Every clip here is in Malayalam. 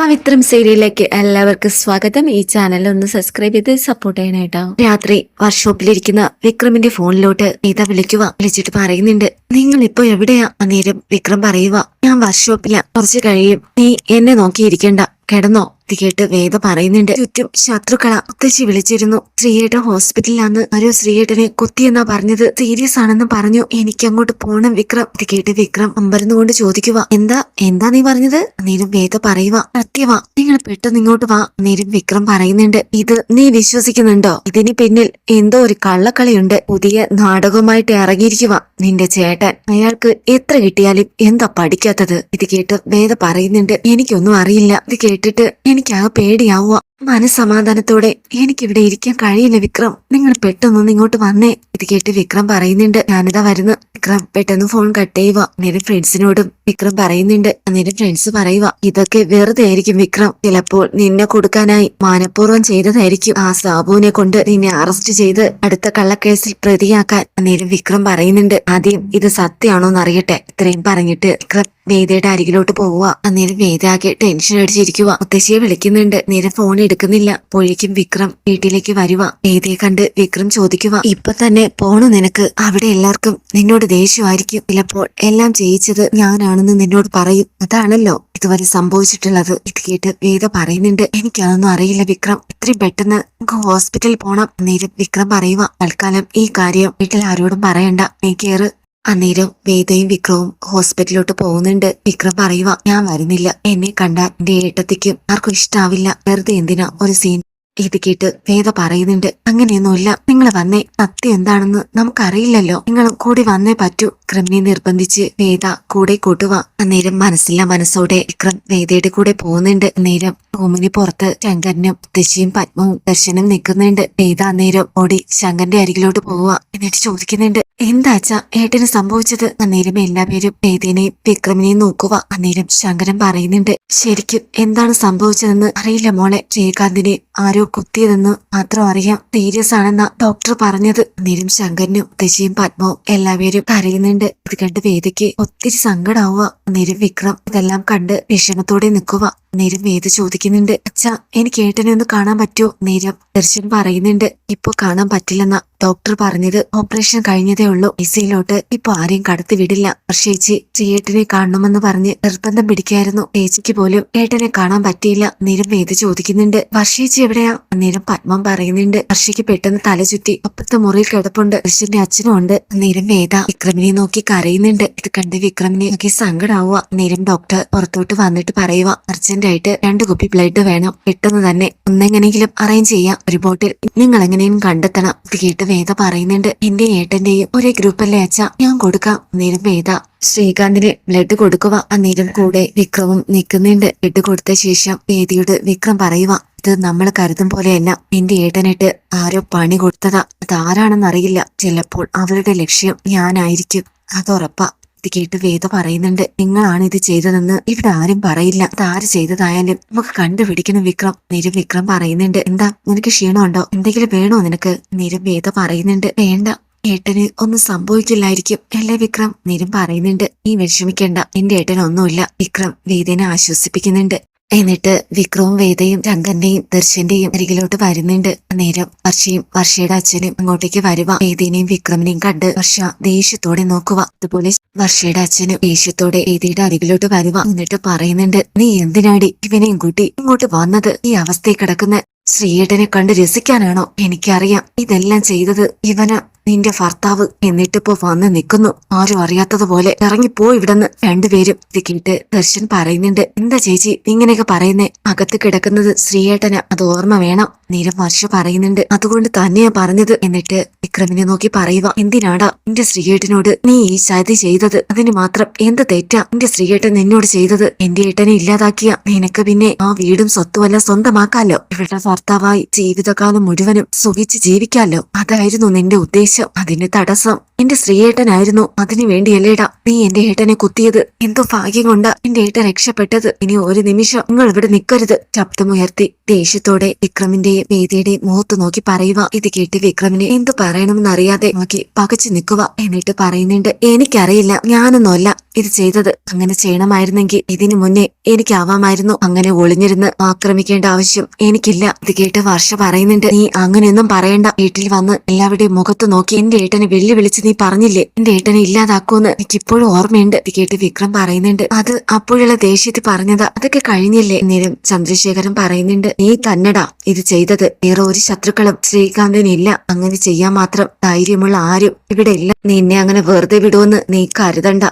പവിത്രം സീരിയലിലേക്ക് എല്ലാവർക്കും സ്വാഗതം. ഈ ചാനൽ ഒന്ന് സബ്സ്ക്രൈബ് ചെയ്ത് സപ്പോർട്ട് ചെയ്യണേട്ടോ രാത്രി വർക്ക്ഷോപ്പിലിരിക്കുന്ന വിക്രമിന്റെ ഫോണിലോട്ട് നീത വിളിക്കുക. വിളിച്ചിട്ട് പറയുന്നുണ്ട് നിങ്ങൾ ഇപ്പൊ എവിടെയാ? അന്നേരം വിക്രം പറയുക ഞാൻ വർക്ക്ഷോപ്പില. കുറച്ച് കഴിയും. നീ എന്നെ നോക്കിയിരിക്കണ്ട. കിടന്നോ. ഇത് കേട്ട് വേദ പറയുന്നുണ്ട്. ചുറ്റും ശത്രുക്കള മുത്തശ്ശി വിളിച്ചിരുന്നു. ശ്രീയേട്ടൻ ഹോസ്പിറ്റലിലാന്ന് ആരോ ശ്രീയേട്ടനെ കുത്തിയെന്നാ പറഞ്ഞത്. സീരിയസ് ആണെന്ന് പറഞ്ഞു. എനിക്ക് അങ്ങോട്ട് പോണം വിക്രം ഇത് കേട്ട് വിക്രം അമ്പരന്നുകൊണ്ട് ചോദിക്കുക എന്താ? എന്താ നീ പറഞ്ഞത്? നേരം വേദ പറയുക സത്യവാ നിങ്ങൾ പെട്ടെന്ന് ഇങ്ങോട്ട് വാ. നേരം വിക്രം പറയുന്നുണ്ട്. ഇത് നീ വിശ്വസിക്കുന്നുണ്ടോ? ഇതിന് പിന്നിൽ എന്തോ ഒരു കള്ളക്കളിയുണ്ട്. പുതിയ നാടകവുമായിട്ട് ഇറങ്ങിയിരിക്കുക നിന്റെ ചേട്ടൻ. അയാൾക്ക് എത്ര കിട്ടിയാലും എന്താ പഠിക്കാത്തത്? ഇത് കേട്ട് വേദ പറയുന്നുണ്ട്. എനിക്കൊന്നും അറിയില്ല. ഇത് കേട്ടിട്ട് എനിക്കാകെ പേടിയാവുക മനസമാധാനത്തോടെ എനിക്കിവിടെ ഇരിക്കാൻ കഴിയില്ല വിക്രം. നിങ്ങൾ പെട്ടെന്നൊന്ന് ഇങ്ങോട്ട് വന്നേ. ഇത് കേട്ട് വിക്രം പറയുന്നുണ്ട് ഞാനിതാ വരുന്നു. വിക്രം പെട്ടെന്ന് ഫോൺ കട്ട് ചെയ്യുക നേരെ ഫ്രണ്ട്സിനോടും വിക്രം പറയുന്നുണ്ട് അന്നേരം ഫ്രണ്ട്സ് പറയുക ഇതൊക്കെ വെറുതെ ആയിരിക്കും വിക്രം. ചിലപ്പോൾ നിന്നെ കൊടുക്കാനായി മാനപൂർവം ചെയ്തതായിരിക്കും. ആ സാബുവിനെ കൊണ്ട് നിന്നെ അറസ്റ്റ് ചെയ്ത് അടുത്ത കള്ളക്കേസിൽ പ്രതിയാക്കാൻ. അന്നേരം വിക്രം പറയുന്നുണ്ട് ആദ്യം ഇത് സത്യമാണോ അറിയട്ടെ ഇത്രയും പറഞ്ഞിട്ട് വിക്രം വേദയുടെ അരികിലോട്ട് പോവുക അന്നേരം വേദ ആകെ ടെൻഷൻ അടിച്ചിരിക്കുക മുത്തശ്ശിയെ വിളിക്കുന്നുണ്ട് നേരെ ഫോൺ എടുക്കുന്നില്ല. പൊഴിക്കും വിക്രം വീട്ടിലേക്ക് വരുവ. വേദയെ കണ്ട് വിക്രം ചോദിക്കുക ഇപ്പൊ തന്നെ പോണു നിനക്ക്. അവിടെ എല്ലാവർക്കും നിന്നോട് ദേഷ്യമായിരിക്കും. ചിലപ്പോൾ എല്ലാം ചെയ്യിച്ചത് ഞാനാണെന്ന് നിന്നോട് പറയും. അതാണല്ലോ ഇതുവരെ സംഭവിച്ചിട്ടുള്ളത്. ഇത് കേട്ട് വേദ പറയുന്നുണ്ട് എനിക്കതൊന്നും അറിയില്ല വിക്രം. ഇത്രയും പെട്ടെന്ന് നമുക്ക് ഹോസ്പിറ്റലിൽ പോണം. നേരം വിക്രം പറയുക തൽക്കാലം ഈ കാര്യം വീട്ടിൽ ആരോടും പറയണ്ട. നീ കേറ്. അന്നേരം വേദയും വിക്രവും ഹോസ്പിറ്റലിലോട്ട് പോകുന്നുണ്ട്. വിക്രം പറയുക ഞാൻ വരുന്നില്ല. എന്നെ കണ്ട എന്റെ ഏട്ടത്തിക്കും ആർക്കും ഇഷ്ടാവില്ല. വെറുതെ എന്തിനാ ഒരു സീൻ ഇത് കേട്ട് വേദ പറയുന്നുണ്ട് അങ്ങനെയൊന്നുമില്ല. നിങ്ങൾ വന്നേ. സത്യം എന്താണെന്ന് നമുക്കറിയില്ലല്ലോ. നിങ്ങൾ കൂടി വന്നേ പറ്റൂ. വിക്രമിനെ നിർബന്ധിച്ച് വേദ കൂടെ കൂട്ടുക അന്നേരം മനസ്സില്ല മനസ്സോടെ വിക്രം വേദയുടെ കൂടെ പോകുന്നുണ്ട് അന്നേരം റൂമിന് പുറത്ത് ശങ്കരനും മുത്തശ്ശിയും പത്മവും ദർശനം നിൽക്കുന്നുണ്ട്. വേദ അന്നേരം ഓടി ശങ്കരന്റെ അരികിലോട്ട് പോവുക എന്നിട്ട് ചോദിക്കുന്നുണ്ട് എന്താച്ചാ ഏട്ടന് സംഭവിച്ചത്? അന്നേരം എല്ലാവരും വേദേനെയും വിക്രമിനെയും നോക്കുക അന്നേരം ശങ്കരൻ പറയുന്നുണ്ട് ശരിക്കും എന്താണ് സംഭവിച്ചതെന്ന് അറിയില്ല മോളെ. ശ്രീകാന്തിനെ ആരോ കുത്തിയതെന്ന് മാത്രം അറിയാം. സീരിയസ് ആണെന്ന ഡോക്ടർ പറഞ്ഞത്. അന്നേരം ശങ്കരനും മുത്തശ്ശിയും പത്മവും എല്ലാവരും കരയുന്നുണ്ട്. ഇത് കണ്ട് വേദിക്ക് ഒത്തിരി സങ്കടാവുക. അന്നേരം വിക്രം ഇതെല്ലാം കണ്ട് വിഷമത്തോടെ നിൽക്കുക. നേരം വേദ ചോദിക്കുന്നുണ്ട്. അച്ഛാ എനിക്ക് ഏട്ടനെ ഒന്ന് കാണാൻ പറ്റുമോ? നേരം ദർശൻ പറയുന്നുണ്ട്. ഇപ്പൊ കാണാൻ പറ്റില്ലെന്ന ഡോക്ടർ പറഞ്ഞത്. ഓപ്പറേഷൻ കഴിഞ്ഞതേ ഉള്ളൂ. ഐസിയിലോട്ട് ഇപ്പൊ ആരെയും കടത്തി വിടില്ല. വർഷേച്ചി ശ്രീയേട്ടനെ കാണണമെന്ന് പറഞ്ഞ് നിർബന്ധം പിടിക്കായിരുന്നു ചേച്ചിക്ക് പോലും ഏട്ടനെ കാണാൻ പറ്റിയില്ല. നേരം വേദ ചോദിക്കുന്നുണ്ട്. വർഷേച്ചി എവിടെയാ? നേരം പത്മം പറയുന്നുണ്ട്. വർഷയ്ക്ക് പെട്ടെന്ന് തല ചുറ്റി അപ്പുറത്തെ മുറിയിൽ കിടപ്പുണ്ട്. ദർശന്റെ അച്ഛനും ഉണ്ട്. നേരം വേദ വിക്രമിനെ നോക്കി കരയുന്നുണ്ട്. ഇത് കണ്ട് വിക്രമിനെ നോക്കി സങ്കടാവുക. നേരം ഡോക്ടർ പുറത്തോട്ട് വന്നിട്ട് പറയുക. അർജന്റ് ആയിട്ട് രണ്ട് കുപ്പി ബ്ലഡ് വേണം. പെട്ടെന്ന് തന്നെ ഒന്നെങ്ങനെങ്കിലും അറേഞ്ച് ചെയ്യാം ഒരു ബോട്ടിൽ നിങ്ങൾ എങ്ങനെയും കണ്ടെത്തണം. ഇത് കേട്ട് വേദ പറയുന്നുണ്ട്. എന്റെ ഏട്ടന്റെയും ഒരേ ഗ്രൂപ്പല്ലേ അച്ഛ? ഞാൻ കൊടുക്കാം. നേരം വേദ ശ്രീകാന്തിന് ബ്ലഡ് കൊടുക്കുക. അന്നേരം കൂടെ വിക്രമും നിൽക്കുന്നുണ്ട്. ബ്ലഡ് കൊടുത്ത ശേഷം വേദിയോട് വിക്രം പറയുക ഇത് നമ്മൾ കരുതും പോലെയല്ല. എന്റെ ഏട്ടനിട്ട് ആരോ പണി കൊടുത്തതാ. അതാരാണെന്നറിയില്ല ചിലപ്പോൾ അവരുടെ ലക്ഷ്യം ഞാനായിരിക്കും. അതുറപ്പാ ഇത് കേട്ട് വേദ പറയുന്നുണ്ട് നിങ്ങളാണ് ഇത് ചെയ്തതെന്ന് ഇവിടെ ആരും പറയില്ല. ആര് ചെയ്തതായാലും നമുക്ക് കണ്ടുപിടിക്കണം വിക്രം. നിരം വിക്രം പറയുന്നുണ്ട് എന്താ നിനക്ക് ക്ഷീണമുണ്ടോ? എന്തെങ്കിലും വേണോ നിനക്ക്? നിരം വേദ പറയുന്നുണ്ട് വേണ്ട. ഏട്ടന് ഒന്നും സംഭവിക്കില്ലായിരിക്കും അല്ലേ വിക്രം? നിരം പറയുന്നുണ്ട് നീ വിഷമിക്കേണ്ട. എന്റെ ഏട്ടനൊന്നുമില്ല. വിക്രം വേദനെ ആശ്വസിപ്പിക്കുന്നുണ്ട് എന്നിട്ട് വിക്രവും വേദയും രംഗന്റെയും ദർശന്റെയും അരികിലോട്ട് വരുന്നുണ്ട്. നേരം വർഷയും വർഷയുടെ അച്ഛനും അങ്ങോട്ടേക്ക് വരുക വേദിനെയും വിക്രമിനെയും കണ്ട് വർഷ ദേഷ്യത്തോടെ നോക്കുക അതുപോലെ വർഷയുടെ അച്ഛനും ദേഷ്യത്തോടെ വേദിയുടെ അരികിലോട്ട് വരുക എന്നിട്ട് പറയുന്നുണ്ട് നീ എന്തിനാടി ഇവനെയും കൂട്ടി ഇങ്ങോട്ട് വന്നത്? ഈ അവസ്ഥയിൽ കിടക്കുന്ന ശ്രീയേട്ടനെ കണ്ട് രസിക്കാനാണോ? എനിക്കറിയാം ഇതെല്ലാം ചെയ്തത് ഇവന് നിന്റെ ഭർത്താവ് എന്നിട്ടിപ്പോ വന്ന് നിൽക്കുന്നു. ആരും അറിയാത്തതുപോലെ ഇറങ്ങിപ്പോ ഇവിടെന്ന് രണ്ടുപേരും. ഇത് കേട്ട് ദർശൻ പറയുന്നുണ്ട് എന്താ ചേച്ചി ഇങ്ങനെയൊക്കെ പറയുന്നേ? അകത്ത് കിടക്കുന്നത് ശ്രീയേട്ടന്. അത് ഓർമ്മ വേണം. നീരം വർഷ പറയുന്നുണ്ട് അതുകൊണ്ട് തന്നെയാ പറഞ്ഞത്. എന്നിട്ട് വിക്രമിനെ നോക്കി പറയുക എന്തിനാടാ നിന്റെ ശ്രീയേട്ടനോട് നീ ഈ ചതി ചെയ്തത്? അതിന് മാത്രം എന്ത് തെറ്റാ? നിന്റെ ശ്രീയേട്ടൻ നിന്നോട് ചെയ്തത് എന്റെ ഏട്ടനെ ഇല്ലാതാക്കിയ. നിനക്ക് പിന്നെ ആ വീടും സ്വത്തുമെല്ലാം സ്വന്തമാക്കാലോ? ഇവരുടെ ഭർത്താവായി ജീവിതകാലം മുഴുവനും സുഖിച്ച് ജീവിക്കാലോ? അതായിരുന്നു നിന്റെ ഉദ്ദേശം. അതിന് തടസ്സം. എന്റെ ശ്രീയേട്ടനായിരുന്നു. അതിനു വേണ്ടിയല്ലേടാ നീ എന്റെ ഏട്ടനെ കുത്തിയത്. എന്തോ ഭാഗ്യം കൊണ്ടാ എന്റെ ഏട്ടൻ രക്ഷപ്പെട്ടത്. ഇനി ഒരു നിമിഷം നിങ്ങൾ ഇവിടെ നിൽക്കരുത്. ശബ്ദമുയർത്തി ദേഷ്യത്തോടെ വിക്രമിന്റെയും വേദിയുടെയും മുഖത്ത് നോക്കി പറയുക ഇത് കേട്ട് വിക്രമിനെ എന്തു പറയണമെന്നറിയാതെ നോക്കി പകച്ചു നിൽക്കുക എന്നിട്ട് പറയുന്നുണ്ട് എനിക്കറിയില്ല. ഞാനൊന്നുമല്ല. ഇത് ചെയ്തത് അങ്ങനെ ചെയ്യണമായിരുന്നെങ്കിൽ ഇതിനു മുന്നേ എനിക്കാവാമായിരുന്നു. അങ്ങനെ ഒളിഞ്ഞിരുന്ന് ആക്രമിക്കേണ്ട ആവശ്യം എനിക്കില്ല. ഇത് കേട്ട് വർഷ പറയുന്നുണ്ട് നീ അങ്ങനെയൊന്നും പറയണ്ട. വീട്ടിൽ വന്ന് എല്ലാവരുടെയും മുഖത്ത് നോക്കി എന്റെ ഏട്ടനെ വെല്ലുവിളിച്ച് നീ പറഞ്ഞില്ലേ? എന്റെ ഏട്ടനെ ഇല്ലാതാക്കുമെന്ന് എനിക്കിപ്പോഴും ഓർമ്മയുണ്ട്. ഇത് കേട്ട് വിക്രം പറയുന്നുണ്ട് അത് അപ്പോഴുള്ള ദേഷ്യത്തിൽ പറഞ്ഞതാ. അതൊക്കെ കഴിഞ്ഞില്ലേ? നേരം ചന്ദ്രശേഖരൻ പറയുന്നുണ്ട് നീ തന്നെടാ ഇത് ചെയ്തത്. വേറെ ഒരു ശത്രുക്കളും ശ്രീകാന്തിനില്ല അങ്ങനെ ചെയ്യാൻ മാത്രം ധൈര്യമുള്ള ആരും ഇവിടെ ഇല്ല. നിന്നെ അങ്ങനെ വെറുതെ വിടുമെന്ന് നീ കരുതണ്ട.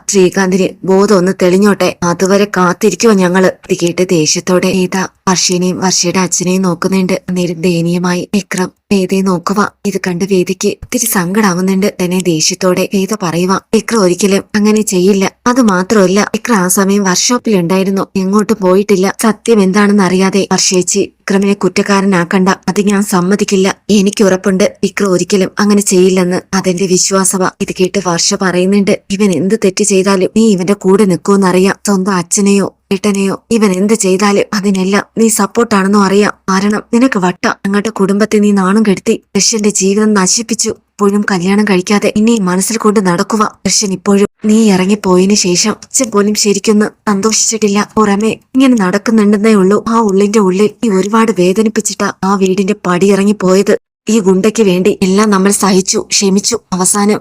ശ്രീകാന്തിന് ബോധം ഒന്ന് തെളിഞ്ഞോട്ടെ. അതുവരെ കാത്തിരിക്കുവോ ഞങ്ങൾ? കേട്ട് ദേഷ്യത്തോടെ ഏതാ? വർഷേനെയും വർഷയുടെ അച്ഛനെയും നോക്കുന്നുണ്ട്. നേരം ദയനീയമായി വിക്രം. വേദയെ നോക്കുക ഇത് കണ്ട് വേദിക്ക് ഒത്തിരി സങ്കടാവുന്നുണ്ട്. തന്നെ ദേഷ്യത്തോടെ വേദ പറയുക വിക്ര ഒരിക്കലും അങ്ങനെ ചെയ്യില്ല. അത് മാത്രമല്ല വിക്ര ആ സമയം വർക്ക്ഷോപ്പിൽ ഉണ്ടായിരുന്നു എങ്ങോട്ടും പോയിട്ടില്ല. സത്യം എന്താണെന്ന് അറിയാതെ വർഷേച്ചി വിക്രമിനെ കുറ്റക്കാരനാക്കണ്ട. അത് ഞാൻ സമ്മതിക്കില്ല. എനിക്ക് ഉറപ്പുണ്ട്. വിക്ര ഒരിക്കലും അങ്ങനെ ചെയ്യില്ലെന്ന് അതെന്റെ വിശ്വാസവ. ഇത് കേട്ട് വർഷ പറയുന്നുണ്ട് ഇവൻ എന്ത് തെറ്റ് ചെയ്താലും നീ ഇവന്റെ കൂടെ നിൽക്കുമെന്നറിയാം സ്വന്തം അച്ഛനെയോ ഏട്ടനെയോ ഇവൻ എന്ത് ചെയ്താലും അതിനെല്ലാം നീ സപ്പോർട്ടാണെന്നും അറിയാം. കാരണം നിനക്ക് വട്ട അങ്ങോട്ട് കുടുംബത്തെ നീ നാണം കെടുത്തി ദർശന്റെ ജീവിതം നശിപ്പിച്ചു. ഇപ്പോഴും കല്യാണം കഴിക്കാതെ ഇനി മനസ്സിൽ കൊണ്ട് നടക്കുക. ദർശൻ ഇപ്പോഴും നീ ഇറങ്ങിപ്പോയതിനു ശേഷം അച്ഛൻ പോലും ശരിക്കൊന്ന് സന്തോഷിച്ചിട്ടില്ല. പുറമെ ഇങ്ങനെ നടക്കുന്നുണ്ടെന്നേ ഉള്ളൂ. ആ ഉള്ളിന്റെ ഉള്ളിൽ നീ ഒരുപാട് വേദനിപ്പിച്ചിട്ടാ ആ വീടിന്റെ പടി ഇറങ്ങിപ്പോയത് ഈ ഗുണ്ടയ്ക്ക് വേണ്ടി എല്ലാം നമ്മൾ സഹിച്ചു ക്ഷമിച്ചു. അവസാനം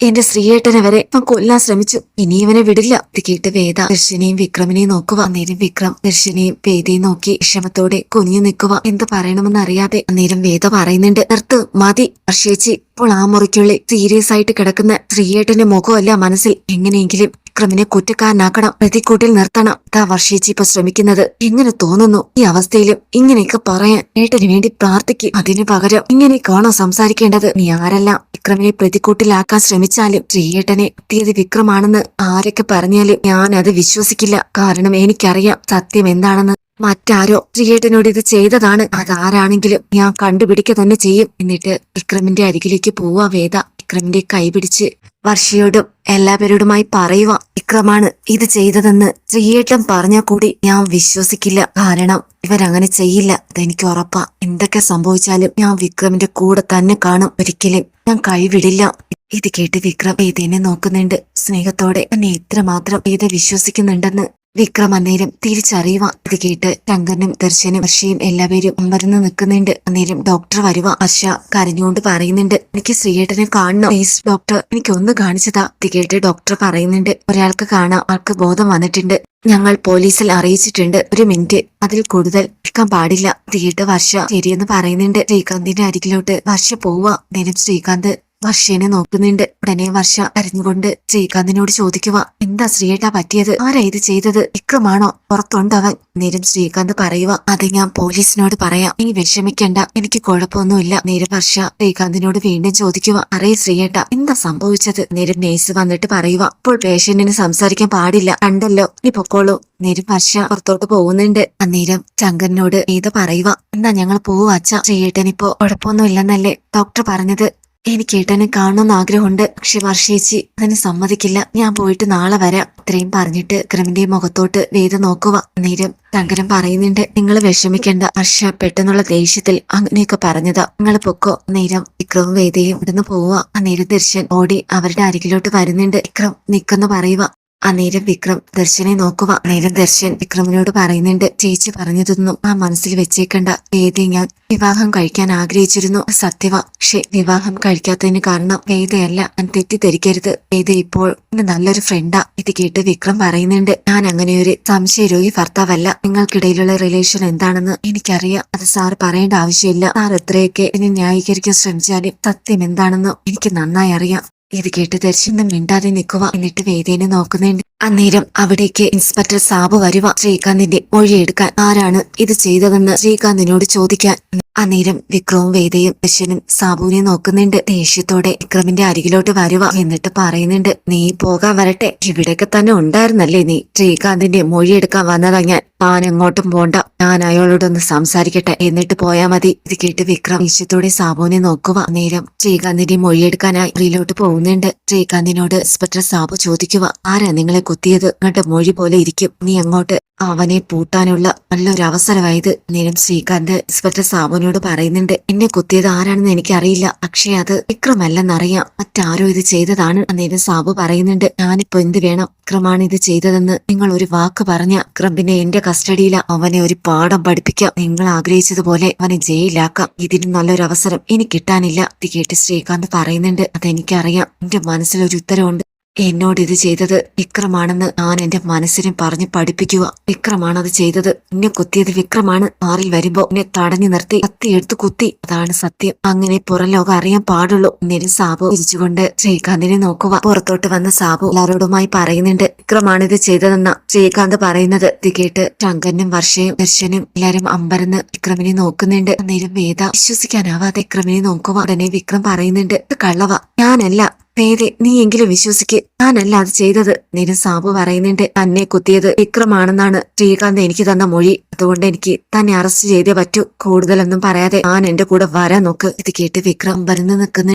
എന്റെ ശ്രീയേട്ടനെ വരെ ഇവൻ കൊല്ലാൻ ശ്രമിച്ചു. ഇനി ഇവനെ വിടില്ല. ഇത് കേട്ട് വേദ ദർശനെയും വിക്രമിനെയും നോക്കുക. അന്നേരം വിക്രം ദർശനെയും വേദയും നോക്കി വിഷമത്തോടെ കുനിഞ്ഞു നിൽക്കുക. എന്ത് പറയണമെന്ന് അറിയാതെ അന്നേരം വേദ പറയുന്നുണ്ട് നിർത്ത് മതി. വർഷേച്ചി ഇപ്പോൾ ആ മുറിക്കുള്ളിൽ സീരിയസ് ആയിട്ട് കിടക്കുന്ന ശ്രീയേട്ടന്റെ മുഖമല്ല മനസ്സിൽ. എങ്ങനെയെങ്കിലും വിക്രമിനെ കുറ്റക്കാരനാക്കണം. പ്രതിക്കൂട്ടിൽ നിർത്തണം. താ വർഷേച്ചി ഇപ്പൊ ശ്രമിക്കുന്നത്. എങ്ങനെ തോന്നുന്നു. ഈ അവസ്ഥയിലും ഇങ്ങനെയൊക്കെ പറയാൻ ഏട്ടന് വേണ്ടി പ്രാർത്ഥിക്കും. അതിനു പകരം ഇങ്ങനെയൊക്കെയാണോ സംസാരിക്കേണ്ടത്? നീ ആരെല്ലാം? വിക്രമിനെ പ്രതിക്കൂട്ടിലാക്കാൻ ശ്രമിച്ചാലും ശ്രീയേട്ടനെ എത്തിയത് വിക്രമാണെന്ന് ആരൊക്കെ പറഞ്ഞാലും ഞാൻ അത് വിശ്വസിക്കില്ല. കാരണം എനിക്കറിയാം സത്യം എന്താണെന്ന്. മറ്റാരോ ശ്രീയേട്ടനോട് ഇത് ചെയ്തതാണ്. അതാരാണെങ്കിലും ഞാൻ കണ്ടുപിടിക്കുക തന്നെ ചെയ്യും. എന്നിട്ട് വിക്രമിന്റെ അരികിലേക്ക് പോവാ വേദ. വിക്രമിന്റെ കൈപിടിച്ച് വർഷയോടും എല്ലാവരോടുമായി പറയുക വിക്രമാണ് ഇത് ചെയ്തതെന്ന് ശ്രീയേട്ടൻ പറഞ്ഞാൽ കൂടി ഞാൻ വിശ്വസിക്കില്ല. കാരണം ഇവരങ്ങനെ ചെയ്യില്ല. അതെനിക്ക് ഉറപ്പാ. എന്തൊക്കെ സംഭവിച്ചാലും ഞാൻ വിക്രമിന്റെ കൂടെ തന്നെ കാണും. ഒരിക്കലും ഞാൻ കൈവിടില്ല. ഇത് കേട്ട് വിക്രം വേദേനെ നോക്കുന്നുണ്ട്. സ്നേഹത്തോടെ എന്നെ ഇത്രമാത്രം വേദ വിശ്വസിക്കുന്നുണ്ടെന്ന് വിക്രം അന്നേരം തിരിച്ചറിയുക. ഇത് കേട്ട് ശങ്കരനും ദർശനും ഹർഷയും എല്ലാവരും അമ്പരന്ന് നിൽക്കുന്നുണ്ട്. അന്നേരം ഡോക്ടർ വരുക. ഹർഷ കരഞ്ഞുകൊണ്ട് പറയുന്നുണ്ട് എനിക്ക് ശ്രീയേട്ടനെ കാണണം. പ്ലീസ് ഡോക്ടർ എനിക്ക് ഒന്ന് കാണിച്ചതാ. ഇത് കേട്ട് ഡോക്ടർ പറയുന്നുണ്ട് ഒരാൾക്ക് കാണാം. ആൾക്ക് ബോധം വന്നിട്ടുണ്ട്. ഞങ്ങൾ പോലീസിൽ അറിയിച്ചിട്ടുണ്ട്. ഒരു മിനിറ്റ്. അതിൽ കൂടുതൽ നിൽക്കാൻ പാടില്ല. ഇത് കേട്ട് വർഷ ശരിയെന്ന് പറയുന്നുണ്ട്. ശ്രീകാന്തിന്റെ അരികിലോട്ട് വർഷ പോവുക. നേരം ശ്രീകാന്ത് വർഷേനെ നോക്കുന്നുണ്ട്. ഉടനെ വർഷ കരഞ്ഞുകൊണ്ട് ശ്രീകാന്തിനോട് ചോദിക്കുക എന്താ ശ്രീയേട്ടാ പറ്റിയത്? ആരാ ഇത് ചെയ്തത്? വിക്രമാണോ? പുറത്തുണ്ടവൻ നേരം ശ്രീകാന്ത് പറയുക അത് ഞാൻ പോലീസിനോട് പറയാം. നീ വിഷമിക്കണ്ട. എനിക്ക് കുഴപ്പമൊന്നുമില്ല. നേരം വർഷ ശ്രീകാന്തിനോട് വീണ്ടും ചോദിക്കുക അറിയ ശ്രീയേട്ട എന്താ സംഭവിച്ചത്? നേരം നേഴ്സ് വന്നിട്ട് പറയുക ഇപ്പോൾ പേഷ്യന്റിന് സംസാരിക്കാൻ പാടില്ല. കണ്ടല്ലോ നീ പൊക്കോളൂ. നേരം വർഷ പുറത്തോട്ട് പോകുന്നുണ്ട്. അന്നേരം ശങ്കരനോട് ഏത് പറയുക എന്നാ ഞങ്ങൾ പോവുക അച്ഛ? ശ്രീയേട്ടനിപ്പോ കുഴപ്പമൊന്നുമില്ലെന്നല്ലേ? ഡോക്ടർ പറഞ്ഞത് എനിക്ക് ഏട്ടനെ കാണണമെന്ന് ആഗ്രഹമുണ്ട്. പക്ഷെ വർഷേച്ചി അതിന് സമ്മതിക്കില്ല. ഞാൻ പോയിട്ട് നാളെ വരാം. ഇത്രയും പറഞ്ഞിട്ട് വിക്രമിന്റെ മുഖത്തോട്ട് വേദ നോക്കുക നേരം ശങ്കരൻ പറയുന്നുണ്ട് നിങ്ങൾ വിഷമിക്കേണ്ട ഹർഷ പെട്ടെന്നുള്ള ദേഷ്യത്തിൽ അങ്ങനെയൊക്കെ പറഞ്ഞതാ. നിങ്ങൾ പൊക്കോ. നേരം വിക്രവും വേദയും ഇവിടുന്ന് പോവുക നേരം ദർശൻ ഓടി അവരുടെ അരികിലോട്ട് വരുന്നുണ്ട്. വിക്രം നിക്കെന്ന് പറയുക അന്നേരം വിക്രം ദർശനെ നോക്കുക. അന്നേരം ദർശൻ വിക്രമിനോട് പറയുന്നുണ്ട് ചേച്ചി പറഞ്ഞതൊന്നും ആ മനസ്സിൽ വെച്ചേക്കണ്ട. വേദി ഞാൻ വിവാഹം കഴിക്കാൻ ആഗ്രഹിച്ചിരുന്നു. സത്യവ പക്ഷെ വിവാഹം കഴിക്കാത്തതിന് കാരണം വേദയല്ല. ഞാൻ തെറ്റിദ്ധരിക്കരുത്. വേദ ഇപ്പോൾ നല്ലൊരു ഫ്രണ്ടാ ഇത് കേട്ട് വിക്രം പറയുന്നുണ്ട് ഞാൻ അങ്ങനെ ഒരു സംശയരോഗി ഭർത്താവല്ല. നിങ്ങൾക്കിടയിലുള്ള റിലേഷൻ എന്താണെന്ന് എനിക്കറിയാം. അത് സാർ പറയേണ്ട ആവശ്യമില്ല. സാർ എത്രയൊക്കെ എന്നെ ന്യായീകരിക്കാൻ ശ്രമിച്ചാലും സത്യം എന്താണെന്ന് എനിക്ക് നന്നായി അറിയാം. ഇത് കേട്ട് ദർശനം മിണ്ടാതെ നിൽക്കുക എന്നിട്ട് വേദേനെ നോക്കുന്നുണ്ട്. അന്നേരം അവിടേക്ക് ഇൻസ്പെക്ടർ സാബ് വരുവ. ശ്രീകാന്തിന്റെ മൊഴിയെടുക്കാൻ ആരാണ് ഇത് ചെയ്തതെന്ന് ശ്രീകാന്തിനോട് ചോദിക്കാൻ. അന്നേരം വിക്രവും വേദയും ദശനും സാബുവിനെ നോക്കുന്നുണ്ട്. ദേഷ്യത്തോടെ വിക്രമിന്റെ അരികിലോട്ട് വരുവ എന്നിട്ട് പറയുന്നുണ്ട് നീ പോകാൻ വരട്ടെ. ഇവിടെയൊക്കെ തന്നെ ഉണ്ടായിരുന്നല്ലേ നീ ശ്രീകാന്തിന്റെ മൊഴിയെടുക്കാൻ വന്നതാ ഞാൻ. താൻ എങ്ങോട്ടും പോണ്ട. ഞാൻ അയാളോടൊന്ന് സംസാരിക്കട്ടെ. എന്നിട്ട് പോയാ മതി ഇത് കേട്ട് വിക്രം ദേഷ്യത്തോടെ സാബുവിനെ നോക്കുക നേരം ശ്രീകാന്തിന്റെ മൊഴിയെടുക്കാനായി മുറിയിലോട്ട് പോകുന്നുണ്ട്. ശ്രീകാന്തിനോട് ഇൻസ്പെക്ടർ സാബു ചോദിക്കുക ആരാ നിങ്ങളെ കുത്തിയത് നിങ്ങളുടെ മൊഴി പോലെ ഇരിക്കും. നീ അങ്ങോട്ട് അവനെ പൂട്ടാനുള്ള നല്ലൊരു അവസരമായത് നേരം ശ്രീകാന്ത് ഇൻസ്പെക്ടർ സാബുവിനോട് പറയുന്നുണ്ട്. എന്നെ കുത്തിയത് ആരാണെന്ന് എനിക്കറിയില്ല. പക്ഷേ അത് വിക്രമല്ലെന്നറിയാം. മറ്റാരോ ഇത് ചെയ്തതാണ് നിരം സാബു പറയുന്നുണ്ട്. ഞാനിപ്പോ എന്ത് വേണം? വിക്രമാണ് ഇത് ചെയ്തതെന്ന് നിങ്ങൾ ഒരു വാക്ക് പറഞ്ഞ വിക്രം പിന്നെ എന്റെ കസ്റ്റഡിയില. അവനെ ഒരു പാഠം പഠിപ്പിക്കാം. നിങ്ങൾ ആഗ്രഹിച്ചതുപോലെ അവനെ ജയിലാക്കാം ഇതിന് നല്ലൊരു അവസരം ഇനി കിട്ടാനില്ല ഇത് കേട്ട് ശ്രീകാന്ത് പറയുന്നുണ്ട്. അതെനിക്കറിയാം. എന്റെ മനസ്സിലൊരു ഉത്തരവുണ്ട്. എന്നോട് ഇത് ചെയ്തത് വിക്രമാണെന്ന് ഞാൻ എന്റെ മനസ്സിനെ പറഞ്ഞ് പഠിപ്പിക്കുക. വിക്രമാണ് അത് ചെയ്തത്. എന്നെ കുത്തിയത് വിക്രമാണ്. മാറിൽ വരുമ്പോ എന്നെ തടഞ്ഞു നിർത്തി കത്തി എടുത്ത് കുത്തി. അതാണ് സത്യം. അങ്ങനെ പുറം ലോകം അറിയാൻ പാടുള്ളൂ. എന്നിരും സാബു തിരിച്ചുകൊണ്ട് ശ്രീകാന്തിനെ നോക്കുക. പുറത്തോട്ട് വന്ന സാബു എല്ലാവരോടുമായി പറയുന്നുണ്ട് വിക്രമാണ് ഇത് ചെയ്തതെന്ന? ശ്രീകാന്ത് പറയുന്നത് ഇത് കേട്ട് ശങ്കരനും വർഷയും ദർശനും എല്ലാരും അമ്പരന്ന് വിക്രമിനെ നോക്കുന്നുണ്ട്. അന്നേരം വേദ വിശ്വസിക്കാനാവാതെ വിക്രമിനെ നോക്കുക. ഉടനെ വിക്രം പറയുന്നുണ്ട് ഇത് കള്ളവ. ഞാനല്ല. വേദെ നീ എങ്കിലും വിശ്വസിക്ക്. ഞാനല്ല അത് ചെയ്തത്. നിന സാബു പറയുന്നുണ്ട് തന്നെ കുത്തിയത് വിക്രമാണെന്നാണ് ശ്രീകാന്ത് എനിക്ക് തന്ന മൊഴി. അതുകൊണ്ട് എനിക്ക് തന്നെ അറസ്റ്റ് ചെയ്തേ പറ്റൂ. കൂടുതലൊന്നും പറയാതെ ഞാൻ എന്റെ കൂടെ വരാൻ നോക്ക്. ഇത് കേട്ട് വിക്രം വരുന്നു നിൽക്കുന്ന